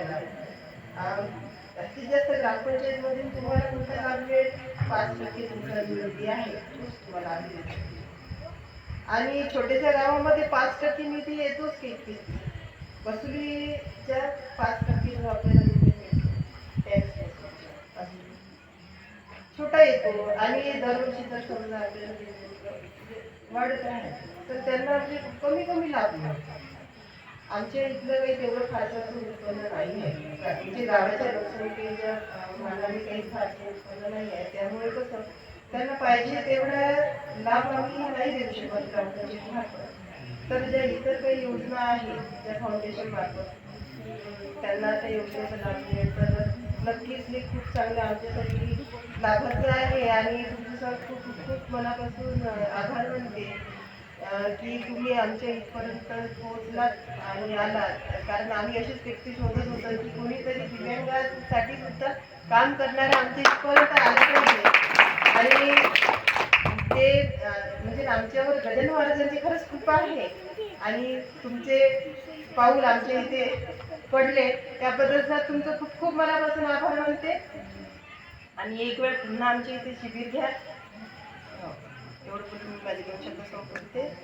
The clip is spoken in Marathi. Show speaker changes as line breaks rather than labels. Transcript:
आपल्याला जास्तीत जास्त ग्रामपंचायतमधून तुम्हाला तुमचा लाभ मिळेल पाच टक्के तुमचा निधी आहे तोच तुम्हाला आम्ही आणि छोट्याशा गावामध्ये पाच टक्के निधी येतोच की की वसुलीच्या पाच टक्के जो आपल्याला निधी मिळतो टॅक्स छोटा येतो आणि दरवर्षी जर समजा आपल्याला म्हणजे वाढत आहे तर त्यांना कमी कमी लाभ मिळतो आमच्या इथलं काही तेवढं फारसं उत्पन्न नाही. आहे म्हणजे गावाच्या लोकसंख्येच्या मानाने काही फारसे उत्पन्न नाही आहे. त्यामुळे कसं त्यांना पाहिजे तेवढा लाभ आम्ही नाही देऊ शकत ग्रामपंचायत मार्फत तर ज्या इतर काही योजना आहेत त्या फाउंडेशन मार्फत त्यांना त्या योजनेचा लाभ मिळेल. तर नक्कीच हे खूप चांगलं आमच्यासाठी लाभाचं आहे आणि तुमचं खूप खूप खूप मनापासून आभार मानते. की तुम्ही आमच्या इथपर्यंत पोहोचलात आणि आलात. कारण आम्ही अशीच व्यक्ती शोधत होतो की कोणीतरी दिव्यांगासाठी सुद्धा काम करणारा आमच्या इथपर्यंत आलं पाहिजे. आणि ते म्हणजे आमच्यावर गजानन महाराजांची खरंच कृपा आहे. आणि तुमचे पाऊल आमच्या इथे पडले. त्याबद्दल सर तुमचं खूप खूप मनापासून आभार मानते. आणि एक वेळ पुन्हा आमच्या इथे शिबिर घ्या. हो.